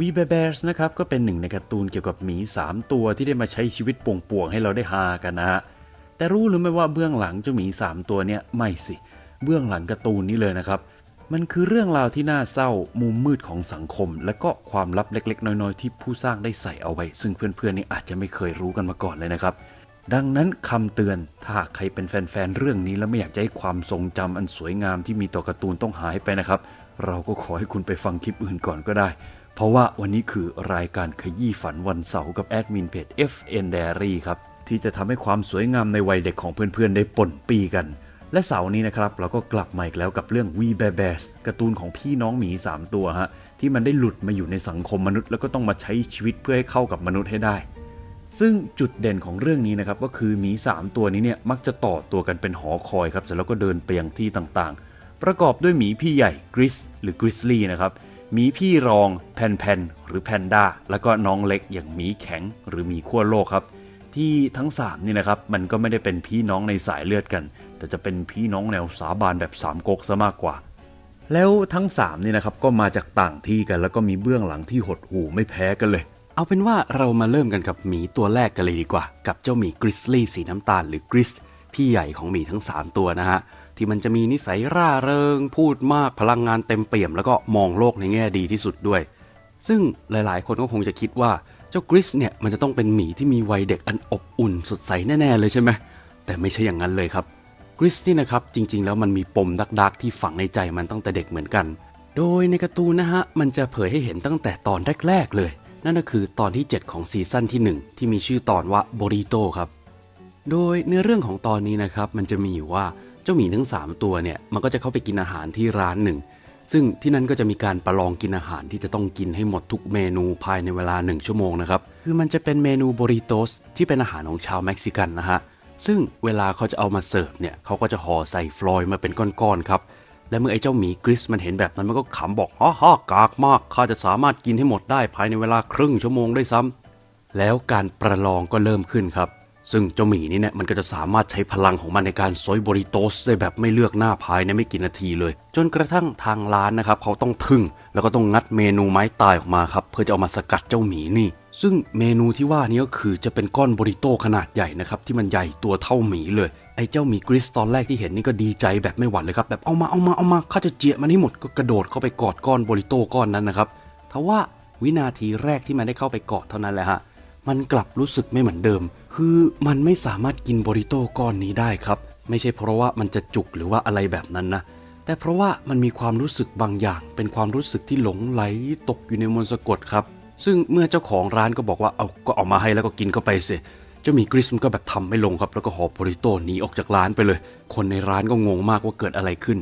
วีเบ e ร์สนะครับก็เป็นหนึ่งในการ์ตูนเกี่ยวกับหมี 3 ตัวที่ได้มาใช้ชีวิตป่วงๆให้เราได้ฮากันนะฮะแต่รู้หรือไม่ว่าเบื้องหลังเจ้าหมี 3 ตัวเนี่ยไม่สิ เบื้องหลังการ์ตูนนี้เลยนะครับ มันคือเรื่องราวที่น่าเศร้ามุมมืดของสังคม และก็ความลับเล็ก ๆ น้อยๆ ที่ผู้สร้างได้ใส่เอาไว้ ซึ่งเพื่อนๆนี่อาจจะไม่เคยรู้กันมาก่อนเลยนะครับดังนั้นคำเตือนถ้าหากใครเป็นแฟนๆเรื่องนี้ แล้วไม่อยากจะให้ความทรงจำอันสวยงามที่มีต่อการ์ตูนต้องหายไปนะครับ เราก็ขอให้คุณไปฟังคลิปอื่นก่อนก็ได้ เพราะว่าวันนี้คือรายการขยี้ฝันวันเสาร์กับแอดมินเพจ FN Diary ครับ ที่จะทำให้ความสวยงามในวัยเด็กของเพื่อนๆ ได้ปนปีกัน และเสาร์นี้นะครับ เราก็กลับมาอีกแล้วกับเรื่อง We Bear Bears การ์ตูนของพี่น้องหมี 3 ตัวฮะ ที่มันได้หลุดมาอยู่ในสังคมมนุษย์ แล้วก็ต้องมาใช้ชีวิตเพื่อให้เข้ากับมนุษย์ให้ได้ ซึ่งจุดเด่นของเรื่องนี้นะครับก็คือหมี 3 ตัวนี้เนี่ยมักจะต่อตัวกันเป็นหอคอยครับเสร็จแล้วก็เดินไปยังที่ต่างๆ ประกอบด้วยหมีพี่ใหญ่กริสหรือกริสลี่นะครับ มีพี่รองแพนแพนหรือแพนด้าแล้วก็น้องเล็กอย่างหมีแข็งหรือหมีขั้วโลกครับ ที่ทั้ง3นี่นะครับมันก็ไม่ได้เป็นพี่น้องในสายเลือดกัน แต่จะเป็นพี่น้องแนวสาบานแบบสามก๊กซะมากกว่า แล้วทั้ง3นี่นะครับก็มาจากต่างที่กัน แล้วก็มีเบื้องหลังที่หดหู่ไม่แพ้กันเลย เอาเป็นว่าเรามาเริ่มกันกับหมีตัวแรกกันเลยดีกว่า กับเจ้าหมีกริสลี่สีน้ำตาลหรือกริส พี่ใหญ่ของหมีทั้ง 3 ตัวนะฮะที่มันจะมีนิสัยร่าเริง พูดมากพลังงานเต็มเปี่ยม แล้วก็มองโลกในแง่ดีที่สุดด้วย ซึ่งหลายๆ คนก็คงจะคิดว่าเจ้ากริสเนี่ยมันจะต้องเป็นหมีที่มีวัยเด็กอันอบอุ่นสดใสแน่ๆเลยใช่ไหมแต่ไม่ใช่อย่างนั้นเลยครับกริสนี่นะครับจริงๆ แล้วมันมีปมดักๆที่ฝังในใจมันตั้งแต่เด็กเหมือนกัน โดยในการ์ตูนนะฮะมันจะเผยให้เห็นตั้งแต่ตอนแรกๆเลย นั่นก็คือตอนที่ 7 ของซีซั่นที่ 1 ที่มีชื่อตอนว่าโบริโตครับ โดยเนื้อเรื่องของตอนนี้นะครับมันจะมีอยู่ว่าเจ้าหมีทั้ง 3 ตัวเนี่ยมันก็จะเข้าไปกินอาหารที่ร้านหนึ่ง ซึ่งที่นั่นก็จะมีการประลองกินอาหารที่จะต้องกินให้หมดทุกเมนูภายในเวลา 1 ชั่วโมงนะครับคือมันจะเป็นเมนูบริโตสที่เป็นอาหารของชาวเม็กซิกันนะฮะซึ่งเวลาเขาจะเอามาเสิร์ฟเนี่ยเขาก็จะห่อใส่ฟลอยล์มาเป็นก้อนๆครับและเมื่อไอ้เจ้าหมีกริสมันเห็นแบบนั้นมันก็ขำบอกฮ่าฮ่ากากมากข้าจะสามารถกินให้หมดได้ภายในเวลาครึ่งชั่วโมงได้ซ้ำแล้วการประลองก็เริ่มขึ้นครับ ซึ่งเจ้าหมีนี่เนี่ยมันก็จะสามารถใช้พลังของมันในการซอยบริโตสได้แบบไม่เลือกหน้าภายในไม่กี่นาทีเลย จนกระทั่งทางร้านนะครับเขาต้องทึ่ง แล้วก็ต้องงัดเมนูไม้ตายออกมาครับเพื่อจะเอามาสกัดเจ้าหมีนี่ ซึ่งเมนูที่ว่านี้ก็คือจะเป็นก้อนบริโตขนาดใหญ่นะครับที่มันใหญ่ตัวเท่าหมีเลยไอ้เจ้าหมีกริสตอนแรกที่เห็นนี่ก็ดีใจแบบไม่หวั่นเลยครับแบบเอามาเอามาเอามาข้าจะเจียมันให้หมดก็กระโดดเข้าไปกอดก้อนบริโตก้อนนั้นนะครับทว่าวินาทีแรกที่มันได้เข้าไปกอดเท่านั้นแหละฮะ มันกลับรู้สึกไม่เหมือนเดิม คือมันไม่สามารถกินบริโต้ก้อนนี้ได้ครับ ไม่ใช่เพราะว่ามันจะจุกหรือว่าอะไรแบบนั้นนะ แต่เพราะว่ามันมีความรู้สึกบางอย่าง เป็นความรู้สึกที่หลงไหลตกอยู่ในมนต์สะกดครับ ซึ่งเมื่อเจ้าของร้านก็บอกว่าเอาก็เอามาให้แล้วก็กินเข้าไปสิเจ้ามีกริสมันก็แบบทำไม่ลงครับ แล้วก็หอบบริโต้หนีออกจากร้านไปเลย คนในร้านก็งงมากว่าเกิดอะไรขึ้น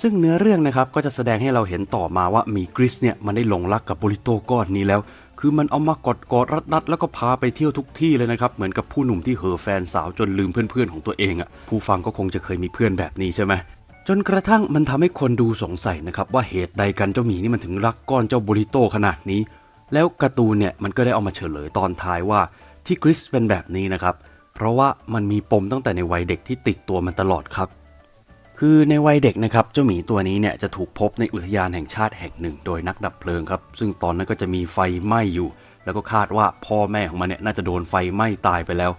ซึ่งเนื้อเรื่องนะครับก็จะแสดงให้เราเห็นต่อมาว่ามีกริสเนี่ยมันได้หลงรักกับบริโต้ก้อนนี้แล้ว คือมันเอามากอดกอดรัดรัดๆแล้วก็พาไปเที่ยวทุกที่เลยนะครับ เหมือนกับผู้หนุ่มที่เห่อแฟนสาวจนลืมเพื่อนๆของตัวเองอะ่ะผู้ฟังก็คงจะเคยมีเพื่อนแบบนี้ใช่ไหมจนกระทั่งมันทำให้คนดูสงสัยนะครับว่าเหตุใดกันเจ้าหมีนี่มันถึงรักก้อนเจ้าบริโตขนาดนี้ แล้วการ์ตูนเนี่ยมันก็ได้เอามาเฉลยตอนท้ายว่าที่กริสเป็นแบบนี้นะครับเพราะว่ามันมีปมตั้งแต่ในวัยเด็กที่ติดตัวมันตลอดครับ คือในวัยเด็กนะครับเจ้าหมีตัวนี้เนี่ยจะถูกพบในอุทยานแห่งชาติแห่งหนึ่ง โดยนักดับเพลิงครับ ซึ่งตอนนั้นก็จะมีไฟไหม้อยู่ แล้วก็คาดว่าพ่อแม่ของมันเนี่ยน่าจะโดนไฟไหม้ตายไปแล้ว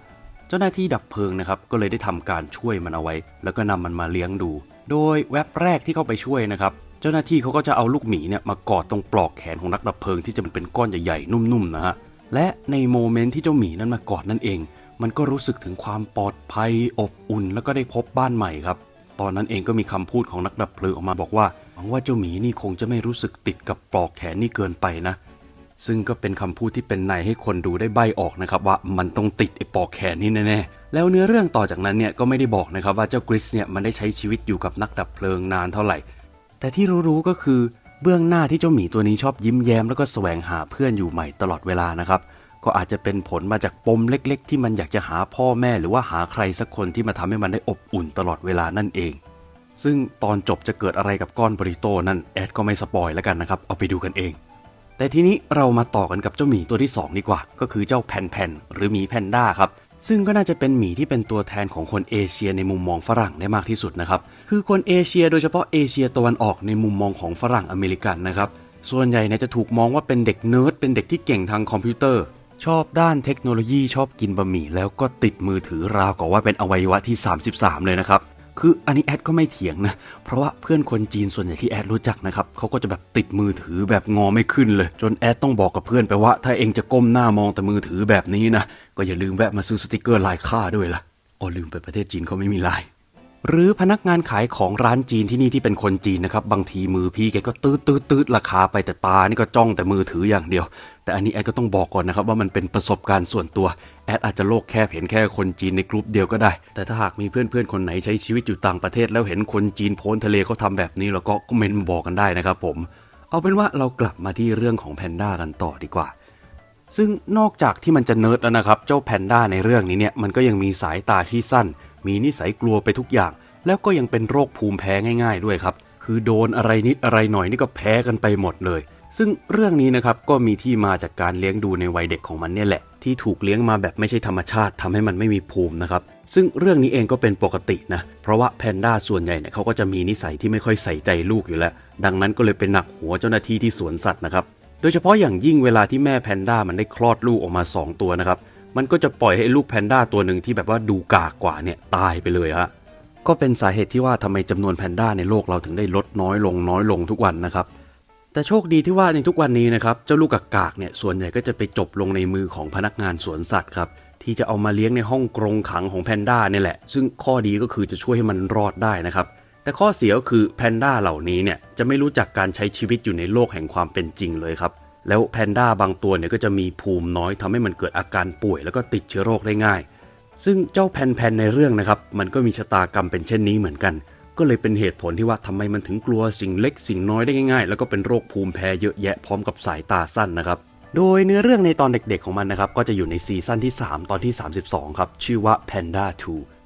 เจ้าหน้าที่ดับเพลิงนะครับก็เลยได้ทำการช่วยมันเอาไว้ แล้วก็นำมันมาเลี้ยงดู โดยแว็บแรกที่เข้าไปช่วยนะครับเจ้าหน้าที่เขาก็จะเอาลูกหมีเนี่ยมากอดตรงปลอกแขนของนักดับเพลิงที่จะมันเป็นก้อนใหญ่ๆนุ่มๆนะฮะและในโมเมนต์ที่เจ้าหมีนั้นมากอดนั่นเอง มันก็รู้สึกถึงความปลอดภัยอบอุ่น แล้วก็ได้พบบ้านใหม่ครับ ตอนนั้นเองก็มีคำพูดของนักดับเพลิงออกมาบอกว่าหวังว่าเจ้าหมีนี่คงจะไม่รู้สึกติดกับปลอกแขนนี่เกินไปนะ ซึ่งก็เป็นคำพูดที่เป็นในให้คนดูได้ใบออกนะครับว่ามันต้องติดไอ้ปลอกแขนนี่แน่ๆแล้วเนื้อเรื่องต่อจากนั้นเนี่ยก็ไม่ได้บอกนะครับว่าเจ้ากริสเนี่ยมันได้ใช้ชีวิตอยู่กับนักดับเพลิงนานเท่าไหร่ แต่ที่รู้ๆก็คือเบื้องหน้าที่เจ้าหมีตัวนี้ชอบยิ้มแย้มแล้วก็แสวงหาเพื่อนอยู่ใหม่ตลอดเวลานะครับ ก็อาจจะเป็นผลมาจากปมเล็ก ๆ ที่มันอยากจะหาพ่อแม่หรือว่าหาใครสักคนที่มาทำให้มันได้อบอุ่นตลอดเวลานั่นเอง ซึ่งตอนจบจะเกิดอะไรกับก้อนบริโต้นั่นแอดก็ไม่สปอยแล้วกันนะครับ เอาไปดูกันเอง แต่ทีนี้เรามาต่อกันกับเจ้าหมีตัวที่ 2 ดีกว่า ก็คือเจ้าแผ่นแผ่นหรือหมีแพนด้าครับซึ่งก็น่าจะเป็นหมีที่เป็นตัวแทนของคนเอเชียในมุมมองฝรั่งได้มากที่สุดนะครับ คือคนเอเชียโดยเฉพาะเอเชียตะวันออกในมุมมองของฝรั่งอเมริกันนะครับ ส่วนใหญ่เนี่ยจะถูกมองว่าเป็นเด็กเนิร์ด เป็นเด็กที่เก่งทางคอมพิวเตอร์ ชอบด้านเทคโนโลยีชอบกินบะหมี่แล้วก็ติดมือถือราวกับว่าเป็นอวัยวะที่ 33 เลยนะครับ คืออันนี้แอดก็ไม่เถียงนะ เพราะว่าเพื่อนคนจีนส่วนใหญ่ที่แอดรู้จักนะครับเขาก็จะแบบติดมือถือแบบงอไม่ขึ้นเลย จนแอดต้องบอกกับเพื่อนไปว่า ถ้าเองจะก้มหน้ามองแต่มือถือแบบนี้นะก็อย่าลืมแวะมาซื้อสติกเกอร์ลายค่าด้วยล่ะอ๋อลืมไปประเทศจีนเขาไม่มีลาย หรือพนักงานขายของร้านจีนที่นี่ที่เป็นคนจีนนะครับ บางทีมือพี่แกก็ตืดตืดตืดราคาไปแต่ตานี่ก็จ้องแต่มือถืออย่างเดียว แต่อันนี้แอดก็ต้องบอกก่อนนะครับว่ามันเป็นประสบการณ์ส่วนตัวแอดอาจจะโลกแค่เห็นแค่คนจีนในกลุ่มเดียวก็ได้ แต่ถ้าหากมีเพื่อนๆคนไหนใช้ชีวิตอยู่ต่างประเทศ แล้วเห็นคนจีนโพ้นทะเลเขาทำแบบนี้แล้วก็คอมเมนต์บอกกันได้นะครับผม เอาเป็นว่าเรากลับมาที่เรื่องของแพนด้ากันต่อดีกว่าซึ่งนอกจากที่มันจะเนิร์ดแล้วนะครับ เจ้าแพนด้าในเรื่องนี้เนี่ยมันก็ยังมีสายตาที่สั้น มีนิสัยกลัวไปทุกอย่าง แล้วก็ยังเป็นโรคภูมิแพ้ง่าย ๆ ด้วยครับ คือโดนอะไรนิดอะไรหน่อยนี่ก็แพ้กันไปหมดเลย ซึ่งเรื่องนี้นะครับก็มีที่มาจากการเลี้ยงดูในวัยเด็กของมันเนี่ยแหละ ที่ถูกเลี้ยงมาแบบไม่ใช่ธรรมชาติทำให้มันไม่มีภูมินะครับ ซึ่งเรื่องนี้เองก็เป็นปกตินะ เพราะว่าแพนด้าส่วนใหญ่เนี่ยเขาก็จะมีนิสัยที่ไม่ค่อยใส่ใจลูกอยู่แล้ว ดังนั้นก็เลยเป็นหนักหัวเจ้าหน้าที่ที่สวนสัตว์นะครับโดยเฉพาะอย่างยิ่งเวลาที่แม่แพนด้ามันได้คลอดลูกออกมา 2 ตัวนะครับ มันก็จะปล่อยให้ลูกแพนด้าตัวหนึ่งที่แบบว่าดูกากกว่าเนี่ยตายไปเลยฮะก็เป็นสาเหตุที่ว่าทำไมจำนวนแพนด้าในโลกเราถึงได้ลดน้อยลงน้อยลงทุกวันนะครับ แต่โชคดีที่ว่าในทุกวันนี้นะครับเจ้าลูกกากๆเนี่ยส่วนใหญ่ก็จะไปจบลงในมือของพนักงานสวนสัตว์ครับที่จะเอามาเลี้ยงในห้องกรงขังของแพนด้าเนี่ยแหละ ซึ่งข้อดีก็คือจะช่วยให้มันรอดได้นะครับ แต่ข้อเสียก็คือแพนด้าเหล่านี้เนี่ยจะไม่รู้จักการใช้ชีวิตอยู่ในโลกแห่งความเป็นจริงเลยครับ แล้วแพนด้าบางตัวเนี่ยก็จะมีภูมิน้อยทำให้มันเกิดอาการป่วย แล้วก็ติดเชื้อโรคได้ง่าย ซึ่งเจ้าแพนๆในเรื่องนะครับ มันก็มีชะตากรรมเป็นเช่นนี้เหมือนกัน ก็เลยเป็นเหตุผลที่ว่าทำไมมันถึงกลัวสิ่งเล็กสิ่งน้อยได้ง่าย ๆ แล้วก็เป็นโรคภูมิแพ้เยอะแยะพร้อมกับสายตาสั้นนะครับ โดยเนื้อเรื่องในตอนเด็กๆของมันนะครับก็จะอยู่ในซีซั่นที่ 3 ตอนที่ 32 ครับชื่อว่า Panda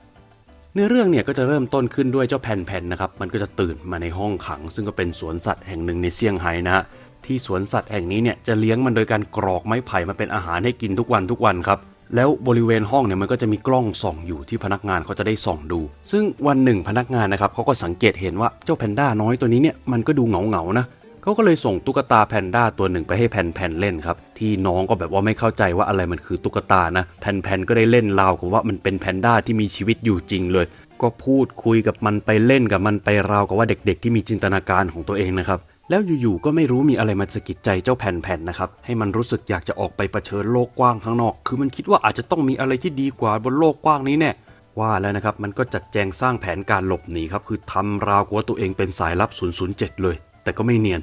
2เนื้อเรื่องเนี่ยก็จะเริ่มต้นขึ้นด้วยเจ้าแผ่นๆนะครับ มันก็จะตื่นมาในห้องขัง ซึ่งก็เป็นสวนสัตว์แห่งหนึ่งในเซี่ยงไฮ้นะฮะ ที่สวนสัตว์แห่งนี้เนี่ยจะเลี้ยงมันโดยการกรอกไม้ไผ่มาเป็นอาหารให้กินทุกวันทุกวันครับแล้วบริเวณห้องเนี่ยมันก็จะมีกล้องส่องอยู่ที่พนักงานเขาจะได้ส่องดู ซึ่งวันหนึ่งพนักงานนะครับเขาก็สังเกตเห็นว่าเจ้าแพนด้าน้อยตัวนี้เนี่ยมันก็ดูเหงาเหงานะเขาก็เลยส่งตุ๊กตาแพนด้าตัวหนึ่งไปให้แพนแพนเล่นครับที่น้องก็แบบว่าไม่เข้าใจว่าอะไรมันคือตุ๊กตานะแพนแพนก็ได้เล่นราวกับว่ามันเป็นแพนด้าที่มีชีวิตอยู่จริงเลย ก็พูดคุยกับมันไปเล่นกับมันไปราวกับว่าเด็ก ๆ ที่มีจินตนาการของตัวเองนะครับ แล้วอยู่ๆก็ไม่รู้มีอะไรมาสะกิดใจเจ้าแผ่นๆนะครับ ให้มันรู้สึกอยากจะออกไปเผชิญโลกกว้างข้างนอก คือมันคิดว่าอาจจะต้องมีอะไรที่ดีกว่าบนโลกกว้างนี้แน่ว่าแล้วนะครับมันก็จัดแจงสร้างแผนการหลบหนีครับคือทำราวกับว่าตัวเองเป็นสายลับ 007 เลย แต่ก็ไม่เนียน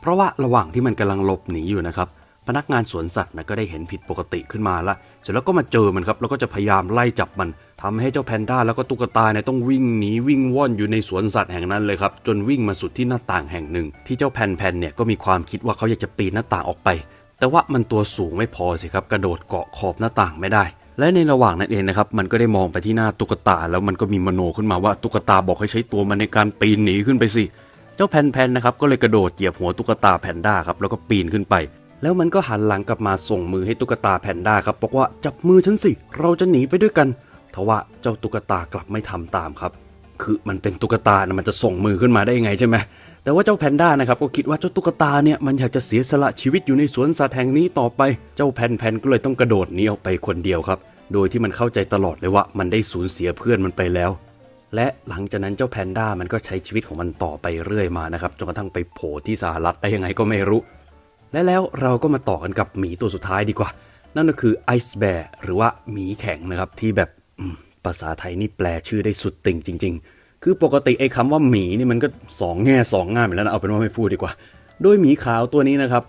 เพราะว่าระหว่างที่มันกำลังหลบหนีอยู่นะครับ พนักงานสวนสัตว์นะก็ได้เห็นผิดปกติขึ้นมาละเสร็จแล้วก็มาเจอมันครับแล้วก็จะพยายามไล่จับมันทำให้เจ้าแพนด้าแล้วก็ตุ๊กตาเนี่ยต้องวิ่งหนีวิ่งว่อนอยู่ในสวนสัตว์แห่งนั้นเลยครับจนวิ่งมาสุดที่หน้าต่างแห่งหนึ่ง ที่เจ้าแพนแพนเนี่ยก็มีความคิดว่าเขาอยากจะปีนหน้าต่างออกไป แต่ว่ามันตัวสูงไม่พอสิครับกระโดดเกาะขอบหน้าต่างไม่ได้และในระหว่างนั้นเองนะครับมันก็ได้มองไปที่หน้าตุ๊กตา แล้วมันก็มีมโนขึ้นมาว่าตุ๊กตาบอกให้ใช้ตัวมันในการปีนหนีขึ้นไปสิ เจ้าแพนแพนนะครับก็เลยกระโดดเหยียบหัวตุ๊กตาแพนด้าครับแล้วก็ปีนขึ้นไป แล้วมันก็หันหลังกลับมาส่งมือให้ตุ๊กตาแพนด้าครับบอกว่าจับมือฉันสิ เราจะหนีไปด้วยกันทว่าเจ้าตุ๊กตากลับไม่ทำตามครับ คือมันเป็นตุ๊กตานะมันจะส่งมือขึ้นมาได้ยังไงใช่ไหมแต่ว่าเจ้าแพนด้านะครับก็คิดว่าเจ้าตุ๊กตาเนี่ยมันอยากจะเสียสละชีวิตอยู่ในสวนสัตว์แห่งนี้ต่อไป เจ้าแพนแพนก็เลยต้องกระโดดหนีออกไปคนเดียวครับ โดยที่มันเข้าใจตลอดเลยว่ามันได้สูญเสียเพื่อนมันไปแล้ว และหลังจากนั้นเจ้าแพนด้ามันก็ใช้ชีวิตของมันต่อไปเรื่อยมานะครับจนกระทั่งไปโผล่ที่สหรัฐได้ยังไงก็ไม่รู้ และแล้วเราก็มาต่อกันกับหมีตัวสุดท้ายดีกว่า นั่นก็คือไอซ์แบร์หรือว่าหมีแข็งนะครับที่แบบภาษาไทยนี่แปลชื่อได้สุดติ่งจริง ๆ คือปกติไอ้คำว่าหมีนี่มันก็สองแง่สองง่ามอยู่แล้วนะเอาเป็นว่าไม่พูดดีกว่า โดยหมีขาวตัวนี้นะครับ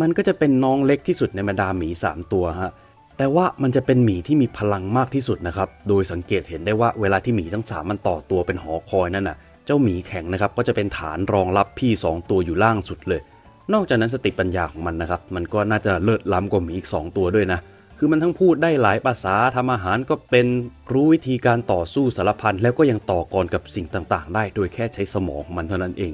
มันก็จะเป็นน้องเล็กที่สุดในบรรดาหมี 3 ตัวฮะแต่ว่ามันจะเป็นหมีที่มีพลังมากที่สุดนะครับ โดยสังเกตเห็นได้ว่าเวลาที่หมีทั้งสามมันต่อตัวเป็นหอคอยนั่นน่ะ เจ้าหมีแข็งนะครับก็จะเป็นฐานรองรับพี่ 2 ตัวอยู่ล่างสุดเลย นอกจากนั้นสติปัญญาของมันนะครับ มันก็น่าจะเลิศล้ำกว่าหมีอีก 2 ตัวด้วยนะ คือมันทั้งพูดได้หลายภาษาทำอาหารก็เป็นรู้วิธีการต่อสู้สารพันแล้วก็ยังต่อกรกับสิ่งต่างๆ ได้โดยแค่ใช้สมองมันเท่านั้นเอง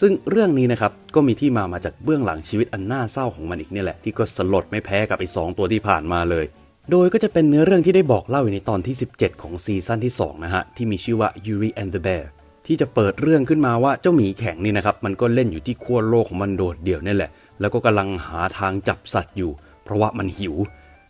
ซึ่งเรื่องนี้นะครับก็มีที่มามาจากเบื้องหลังชีวิตอันน่าเศร้าของมันอีกนี่แหละที่ก็สลดไม่แพ้กับไอ้สองตัวที่ผ่านมาเลย โดยก็จะเป็นเนื้อเรื่องที่ได้บอกเล่าอยู่ในตอนที่ 17 ของซีซั่นที่2นะฮะที่มีชื่อว่า Yuri and the Bear ที่จะเปิดเรื่องขึ้นมาว่าเจ้าหมีแข็งนี่นะครับมันก็เล่นอยู่ที่ขั้วโลกของมันโดดเดี่ยวนี่แหละ แล้วก็กำลังหาทางจับสัตว์อยู่ เพราะว่ามันหิว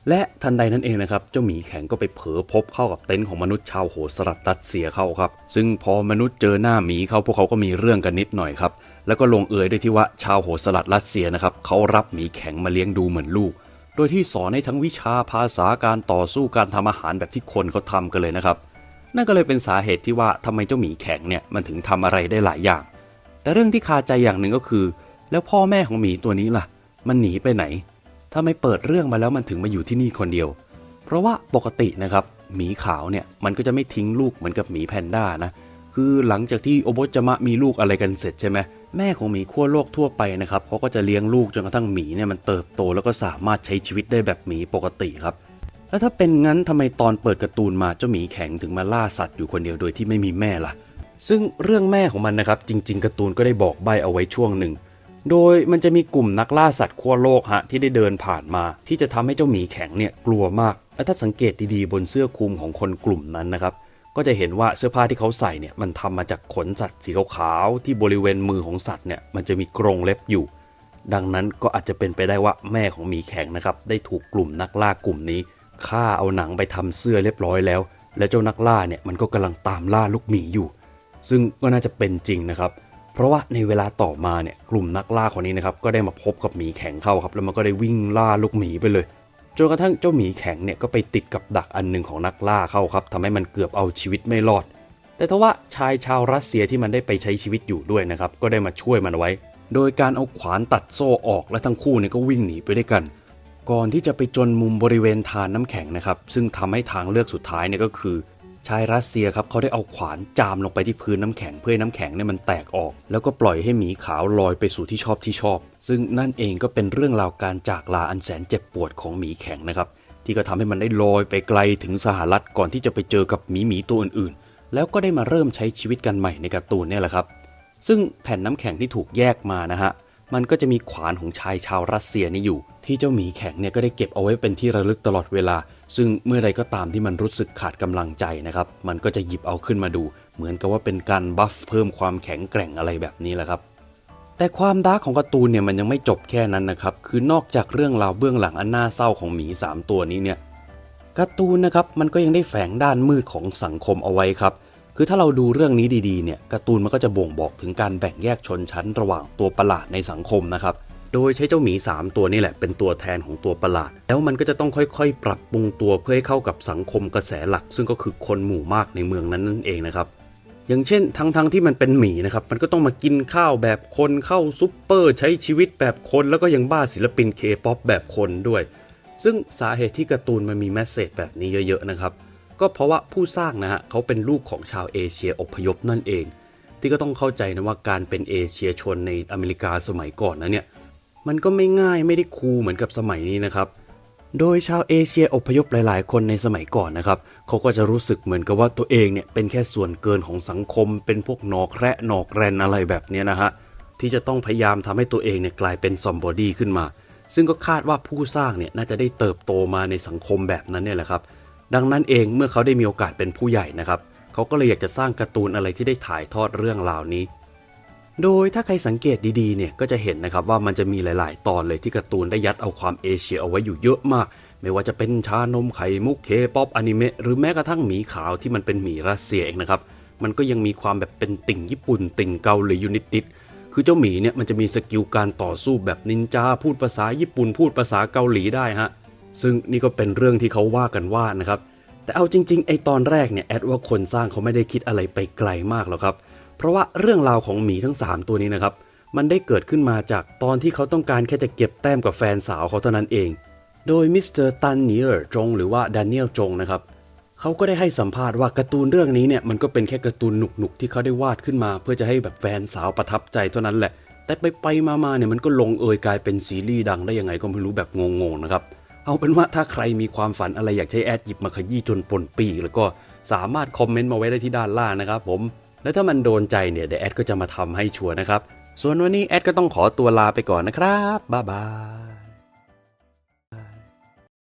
และทันใดนั้นเองนะครับเจ้าหมีแข็งก็ไปเผลอพบเข้ากับเต็นท์ของมนุษย์ชาวโหสลัดรัสเซียเข้าครับ ซึ่งพอมนุษย์เจอหน้าหมีเขาพวกเขาก็มีเรื่องกันนิดหน่อยครับแล้วก็ลงเอยด้วยที่ว่าชาวโหสลัดรัสเซียนะครับเขารับหมีแข็งมาเลี้ยงดูเหมือนลูก โดยที่สอนให้ทั้งวิชาภาษาการต่อสู้การทำอาหารแบบที่คนเขาทำกันเลยนะครับ นั่นก็เลยเป็นสาเหตุที่ว่าทำไมเจ้าหมีแข็งเนี่ยมันถึงทำอะไรได้หลายอย่าง แต่เรื่องที่คาใจอย่างหนึ่งก็คือ แล้วพ่อแม่ของหมีตัวนี้ล่ะ มันหนีไปไหน ถ้าไม่เปิดเรื่องมาแล้วมันถึงมาอยู่ที่นี่คนเดียว เพราะว่าปกตินะครับหมีขาวเนี่ยมันก็จะไม่ทิ้งลูกเหมือนกับหมีแพนด้านะคือหลังจากที่โอโบจามะมีลูกอะไรกันเสร็จใช่ไหมแม่ของหมีขั้วโลกทั่วไปนะครับเขาก็จะเลี้ยงลูกจนกระทั่งหมีเนี่ยมันเติบโตแล้วก็สามารถใช้ชีวิตได้แบบหมีปกติครับ แล้วถ้าเป็นงั้นทำไมตอนเปิดการ์ตูนมาเจ้าหมีแข็งถึงมาล่าสัตว์อยู่คนเดียวโดยที่ไม่มีแม่ล่ะ ซึ่งเรื่องแม่ของมันนะครับ จริง ๆการ์ตูนก็ได้บอกใบเอาไว้ช่วงหนึ่ง โดยมันจะมีกลุ่มนักล่าสัตว์ขั้วโลกฮะที่ได้เดินผ่านมา ที่จะทำให้เจ้าหมีแข็งเนี่ยกลัวมาก และถ้าสังเกตดีๆบนเสื้อคลุมของคนกลุ่มนั้นนะครับก็จะเห็นว่าเสื้อผ้าที่เขาใส่เนี่ยมันทำมาจากขนสัตว์สีขาวๆที่บริเวณมือของสัตว์เนี่ยมันจะมีกรงเล็บอยู่ ดังนั้นก็อาจจะเป็นไปได้ว่าแม่ของหมีแข็งนะครับได้ถูกกลุ่มนักล่ากลุ่มนี้ ฆ่าเอาหนังไปทำเสื้อเรียบร้อยแล้ว และเจ้านักล่าเนี่ยมันก็กำลังตามล่าลูกหมีอยู่ ซึ่งก็น่าจะเป็นจริงนะครับ เพราะว่าในเวลาต่อมาเนี่ยกลุ่มนักล่าคนนี้นะครับก็ได้มาพบกับหมีแข็งเข้าครับ แล้วมันก็ได้วิ่งล่าลูกหมีไปเลยจนกระทั่งเจ้าหมีแข็งเนี่ยก็ไปติดกับดักอันหนึ่งของนักล่าเข้าครับทำให้มันเกือบเอาชีวิตไม่รอด แต่ทว่าชายชาวรัสเซียที่มันได้ไปใช้ชีวิตอยู่ด้วยนะครับก็ได้มาช่วยมันไว้ โดยการเอาขวานตัดโซ่ออกและทั้งคู่เนี่ยก็วิ่งหนีไปด้วยกัน ก่อนที่จะไปจนมุมบริเวณทานน้ำแข็งนะครับ ซึ่งทำให้ทางเลือกสุดท้ายเนี่ยก็คือชายรัสเซียครับเขาได้เอาขวานจามลงไปที่พื้นน้ำแข็งเพื่อให้น้ำแข็งเนี่ยมันแตกออก แล้วก็ปล่อยให้หมีขาวลอยไปสู่ที่ชอบที่ชอบ ซึ่งนั่นเองก็เป็นเรื่องราวการจากลาอันแสนเจ็บปวดของหมีแข็งนะครับที่ก็ทำให้มันได้ลอยไปไกลถึงสหรัฐก่อนที่จะไปเจอกับหมีหมีตัวอื่นๆ แล้วก็ได้มาเริ่มใช้ชีวิตกันใหม่ในการ์ตูนเนี่ยแหละครับ ซึ่งแผ่นน้ำแข็งที่ถูกแยกมานะฮะมันก็จะมีขวานของชายชาวรัสเซียนี่อยู่ ที่เจ้าหมีแข็งเนี่ยก็ได้เก็บเอาไว้เป็นที่ระลึกตลอดเวลา ซึ่งเมื่อใดก็ตามที่มันรู้สึกขาดกำลังใจนะครับมันก็จะหยิบเอาขึ้นมาดู เหมือนกับว่าเป็นการบัฟเพิ่มความแข็งแกร่งอะไรแบบนี้แหละครับแต่ความดาร์กของการ์ตูนเนี่ยมันยังไม่จบแค่นั้นนะครับ คือนอกจากเรื่องราวเบื้องหลังอันน่าเศร้าของหมี 3 ตัวนี้เนี่ยการ์ตูนนะครับมันก็ยังได้แฝงด้านมืดของสังคมเอาไว้ครับ คือถ้าเราดูเรื่องนี้ดีๆเนี่ยการ์ตูนมันก็จะบ่งบอกถึงการแบ่งแยกชนชั้นระหว่างตัวประหลาดในสังคมนะครับ โดยใช้เจ้าหมี 3 ตัวนี่แหละเป็นตัวแทนของตัวประหลาด แล้วมันก็จะต้องค่อยๆ ปรับปรุงตัวเพื่อให้เข้ากับสังคมกระแสหลัก ซึ่งก็คือคนหมู่มากในเมืองนั้นนั่นเองนะครับอย่างเช่นทั้งๆทที่มันเป็นหมีนะครับ มันก็ต้องมากินข้าวแบบคนเข้าซุปเปอร์ ใช้ชีวิตแบบคนแล้วก็ยังบ้าศิลปินเคป๊อปแบบคนด้วย ซึ่งสาเหตุที่การ์ตูนมันมีแมสเซจแบบนี้เยอะๆนะครับ ก็เพราะว่าผู้สร้างนะฮะเขาเป็นลูกของชาวเอเชียอพยพนั่นเอง ที่ก็ต้องเข้าใจนะว่าการเป็นเอเชียชนในอเมริกาสมัยก่อนนะเนี่ย มันก็ไม่ง่ายไม่ได้คูลเหมือนกับสมัยนี้นะครับ โดยชาวเอเชียอพยพหลาย ๆ คนในสมัยก่อนนะครับเขาก็จะรู้สึกเหมือนกับว่าตัวเองเนี่ยเป็นแค่ส่วนเกินของสังคม เป็นพวกหนอแคระหนอแกรนอะไรแบบนี้นะฮะที่จะต้องพยายามทำให้ตัวเองเนี่ยกลายเป็นซอมบอดี้ขึ้นมา ซึ่งก็คาดว่าผู้สร้างเนี่ยน่าจะได้เติบโตมาในสังคมแบบนั้นเนี่ยแหละครับ ดังนั้นเองเมื่อเขาได้มีโอกาสเป็นผู้ใหญ่นะครับ เขาก็เลยอยากจะสร้างการ์ตูนอะไรที่ได้ถ่ายทอดเรื่องราวนี้ โดยถ้าใครสังเกตดีๆเนี่ยก็จะเห็นนะครับว่ามันจะมีหลาย ๆ ตอนเลยที่การ์ตูนได้ยัดเอาความเอเชียเอาไว้อยู่เยอะมาก ไม่ว่าจะเป็นชานมไข่มุกเคป๊อปอนิเมะหรือแม้กระทั่งหมีขาวที่มันเป็นหมีรัสเซียเองนะครับมันก็ยังมีความแบบเป็นติ่งญี่ปุ่น ติ่งเกาหลีอยู่นิดๆคือเจ้าหมีเนี่ยมันจะมีสกิลการต่อสู้แบบนินจาพูดภาษาญี่ปุ่น พูดภาษาเกาหลีได้ฮะซึ่งนี่ก็เป็นเรื่องที่เขาว่ากันว่านะครับแต่เอาจริงๆไอตอนแรกเนี่ยแอดว่าคนสร้างเขาไม่ได้คิดอะไรไปไกลมากหรอกครับ เพราะว่าเรื่องราวของหมีทั้ง 3 ตัวนี้นะครับ มันได้เกิดขึ้นมาจากตอนที่เขาต้องการแค่จะเก็บแต้มกับแฟนสาวเขาเท่านั้นเอง โดยมิสเตอร์ตันเนียร์จงหรือว่าดานิเอลจงนะครับเขาก็ได้ให้สัมภาษณ์ว่าการ์ตูนเรื่องนี้เนี่ยมันก็เป็นแค่การ์ตูนหนุกๆที่เขาได้วาดขึ้นมา เพื่อจะให้แบบแฟนสาวประทับใจเท่านั้นแหละ แต่ไปไปๆมาๆเนี่ยมันก็ลงเอยกลายเป็นซีรีส์ดังได้ยังไงก็ไม่รู้แบบงงๆนะครับเอาเป็นว่าถ้าใครมีความฝันอะไรอยากใช้แอดหยิบมาขยี้จนปนปีกแล้วก็สามารถคอมเมนต์มาไว้ได้ที่ด้านล่างนะครับผม แล้วถ้ามันโดนใจเนี่ยเดี๋ยวแอดก็จะมาทำให้ชัวร์นะครับ ส่วนวันนี้แอดก็ต้องขอตัวลาไปก่อนนะครับ บ๊ายบาย